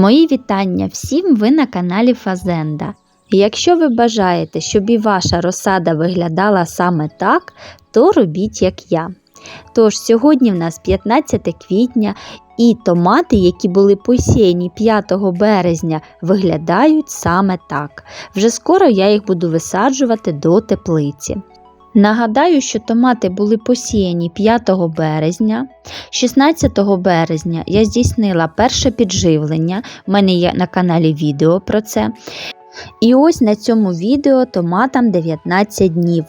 Мої вітання всім ви на каналі Фазенда. Якщо ви бажаєте, щоб і ваша розсада виглядала саме так, то робіть як я. Тож сьогодні в нас 15 квітня і томати, які були посіяні 5 березня, виглядають саме так. Вже скоро я їх буду висаджувати до теплиці. Нагадаю, що томати були посіяні 5 березня. 16 березня я здійснила перше підживлення, У мене є на каналі відео про це. І ось на цьому відео томатам 19 днів.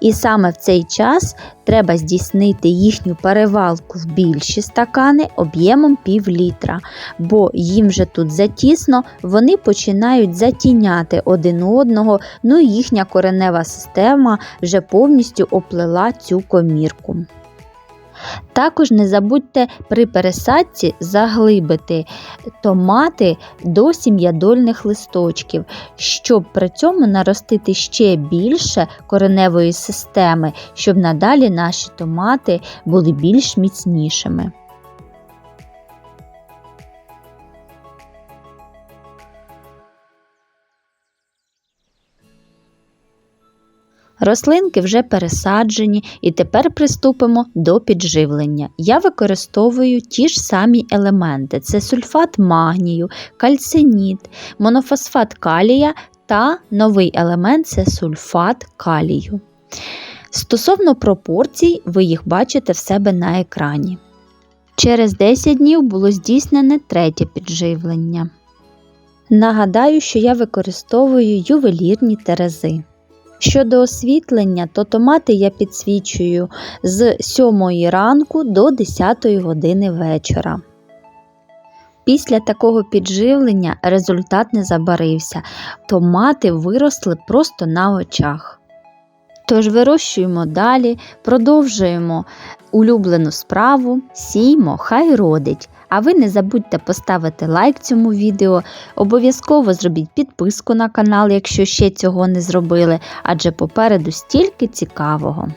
І саме в цей час треба здійснити їхню перевалку в більші стакани об'ємом пів літра, бо їм вже тут затісно, вони починають затіняти один одного, ну і їхня коренева система вже повністю оплела цю комірку. Також не забудьте при пересадці заглибити томати до сім'ядольних листочків, щоб при цьому наростити ще більше кореневої системи, щоб надалі наші томати були більш міцнішими. Рослинки вже пересаджені і тепер приступимо до підживлення. Я використовую ті ж самі елементи: це сульфат магнію, кальциніт, монофосфат калія та новий елемент це сульфат калію. Стосовно пропорцій, ви їх бачите в себе на екрані. Через 10 днів було здійснене третє підживлення. Нагадаю, що я використовую ювелірні терези. Щодо освітлення, то томати я підсвічую з 7 ранку до 10 години вечора. Після такого підживлення результат не забарився, томати виросли просто на очах. Тож вирощуємо далі, продовжуємо улюблену справу, сіймо, хай родить. А ви не забудьте поставити лайк цьому відео, обов'язково зробіть підписку на канал, якщо ще цього не зробили, адже попереду стільки цікавого.